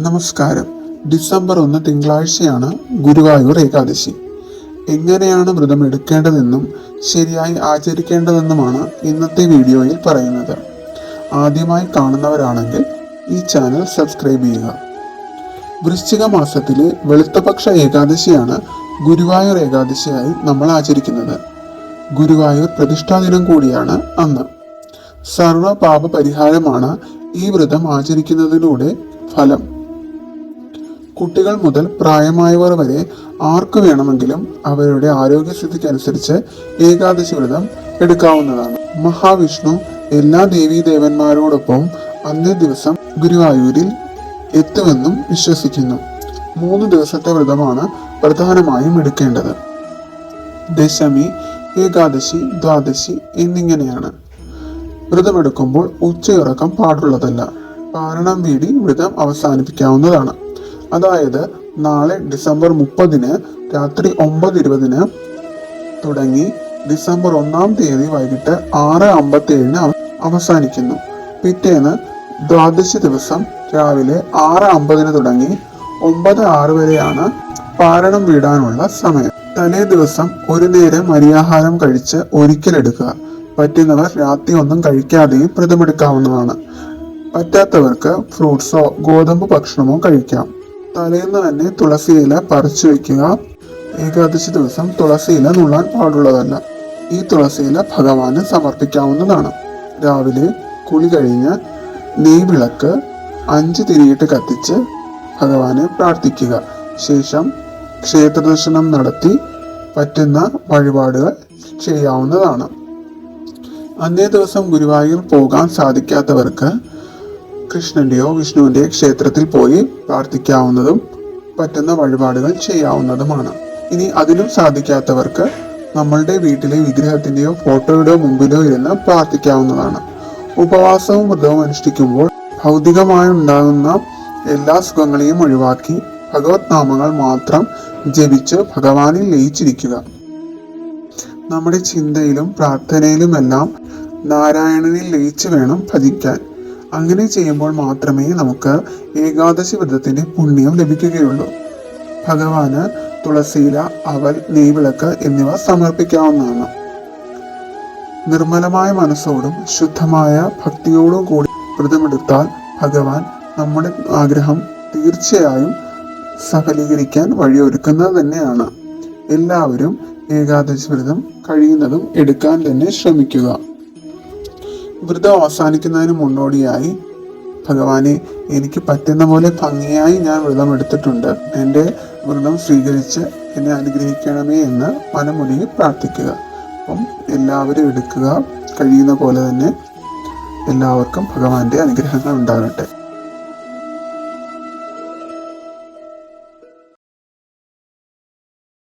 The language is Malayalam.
നമസ്കാരം. ഡിസംബർ ഒന്ന് തിങ്കളാഴ്ചയാണ് ഗുരുവായൂർ ഏകാദശി. എങ്ങനെയാണ് വ്രതം എടുക്കേണ്ടതെന്നും ശരിയായി ആചരിക്കേണ്ടതെന്നുമാണ് ഇന്നത്തെ വീഡിയോയിൽ പറയുന്നത്. ആദ്യമായി കാണുന്നവരാണെങ്കിൽ ഈ ചാനൽ സബ്സ്ക്രൈബ് ചെയ്യുക. വൃശ്ചിക മാസത്തിലെ വെളുത്തപക്ഷ ഏകാദശിയാണ് ഗുരുവായൂർ ഏകാദശിയായി നമ്മൾ ആചരിക്കുന്നത്. ഗുരുവായൂർ പ്രതിഷ്ഠാ ദിനം കൂടിയാണ് അന്ന്. സർവ പാപ പരിഹാരമാണ് ഈ വ്രതം ആചരിക്കുന്നതിലൂടെ ഫലം. കുട്ടികൾ മുതൽ പ്രായമായവർ വരെ ആർക്ക് വേണമെങ്കിലും അവരുടെ ആരോഗ്യസ്ഥിതിക്കനുസരിച്ച് ഏകാദശി വ്രതം എടുക്കാവുന്നതാണ്. മഹാവിഷ്ണു എല്ലാ ദേവീ ദേവന്മാരോടൊപ്പം അന്നേ ദിവസം ഗുരുവായൂരിൽ എത്തുമെന്നും വിശ്വസിക്കുന്നു. മൂന്ന് ദിവസത്തെ വ്രതമാണ് പ്രധാനമായും എടുക്കേണ്ടത്. ദശമി ഏകാദശി ദ്വാദശി എന്നിങ്ങനെയാണ്. വ്രതമെടുക്കുമ്പോൾ ഉച്ചയുറക്കം പാടുള്ളതല്ല. പാരണം വീടി വ്രതം അവസാനിപ്പിക്കാവുന്നതാണ്. അതായത് നാളെ ഡിസംബർ മുപ്പതിന് രാത്രി ഒമ്പത് ഇരുപതിന് തുടങ്ങി ഡിസംബർ ഒന്നാം തീയതി വൈകിട്ട് ആറ് അമ്പത്തി ഏഴിന് അവസാനിക്കുന്നു. പിറ്റേന്ന് ദ്വാദശി ദിവസം രാവിലെ ആറ് അമ്പതിന് തുടങ്ങി ഒമ്പത് ആറ് വരെയാണ് പാരണം വീടാനുള്ള സമയം. തലേ ദിവസം ഒരു നേരം അരിയാഹാരം കഴിച്ച് ഒരിക്കലെടുക്കുക. പറ്റുന്നവർ രാത്രി ഒന്നും കഴിക്കാതെയും വ്രതമെടുക്കാവുന്നതാണ്. പറ്റാത്തവർക്ക് ഫ്രൂട്ട്സോ ഗോതമ്പ് ഭക്ഷണമോ കഴിക്കാം. തലേന്ന് തന്നെ തുളസി ഇല പറിച്ചു വയ്ക്കുക ഏകാദശി ദിവസം തുളസി ഇല നുള്ളാൻ പാടുള്ളതല്ല. ഈ തുളസി ഇല ഭഗവാന് സമർപ്പിക്കാവുന്നതാണ്. രാവിലെ കുളി കഴിഞ്ഞ് നെയ്വിളക്ക് അഞ്ച് തിരിയിട്ട് കത്തിച്ച് ഭഗവാനെ പ്രാർത്ഥിക്കുക. ശേഷം ക്ഷേത്രദർശനം നടത്തി പറ്റുന്ന വഴിപാടുകൾ ചെയ്യാവുന്നതാണ്. അന്നേ ദിവസം ഗുരുവായൂർ പോകാൻ സാധിക്കാത്തവർക്ക് കൃഷ്ണന്റെയോ വിഷ്ണുവിന്റെയോ ക്ഷേത്രത്തിൽ പോയി പ്രാർത്ഥിക്കാവുന്നതും പറ്റുന്ന വഴിപാടുകൾ ചെയ്യാവുന്നതുമാണ്. ഇനി അതിലും സാധിക്കാത്തവർക്ക് നമ്മളുടെ വീട്ടിലെ വിഗ്രഹത്തിന്റെയോ ഫോട്ടോയുടെയോ മുമ്പിലോ ഇരുന്ന് പ്രാർത്ഥിക്കാവുന്നതാണ്. ഉപവാസവും വ്രതവും അനുഷ്ഠിക്കുമ്പോൾ ഭൗതികമായി ഉണ്ടാകുന്ന എല്ലാ സുഖങ്ങളെയും ഒഴിവാക്കി ഭഗവത് നാമങ്ങൾ മാത്രം ജപിച്ച് ഭഗവാനിൽ ലയിച്ചിരിക്കുക. നമ്മുടെ ചിന്തയിലും പ്രാർത്ഥനയിലുമെല്ലാം നാരായണനിൽ ലയിച്ച് വേണം ഭജിക്കാൻ. അങ്ങനെ ചെയ്യുമ്പോൾ മാത്രമേ നമുക്ക് ഏകാദശി വ്രതത്തിന്റെ പുണ്യം ലഭിക്കുകയുള്ളൂ. ഭഗവാന് തുളസിയില അവൽ നെയ്വിളക്ക് എന്നിവ സമർപ്പിക്കാവുന്നതാണ്. നിർമ്മലമായ മനസ്സോടും ശുദ്ധമായ ഭക്തിയോടും കൂടി വ്രതമെടുത്താൽ ഭഗവാൻ നമ്മുടെ ആഗ്രഹം തീർച്ചയായും സഫലീകരിക്കാൻ വഴിയൊരുക്കുന്നത് തന്നെയാണ്. എല്ലാവരും ഏകാദശി വ്രതം കഴിയുന്നതും എടുക്കാൻ തന്നെ ശ്രമിക്കുക. വ്രതം അവസാനിക്കുന്നതിന് മുന്നോടിയായി ഭഗവാനെ എനിക്ക് പറ്റുന്ന പോലെ ഭംഗിയായി ഞാൻ വ്രതം എടുത്തിട്ടുണ്ട്. എന്റെ വ്രതം സ്വീകരിച്ച് എന്നെ അനുഗ്രഹിക്കണമേ എന്ന് മനമുരുകി പ്രാർത്ഥിക്കുക. അപ്പം എല്ലാവരും എടുക്കുക. കഴിയുന്ന പോലെ തന്നെ എല്ലാവർക്കും ഭഗവാന്റെ അനുഗ്രഹങ്ങൾ ഉണ്ടാകട്ടെ.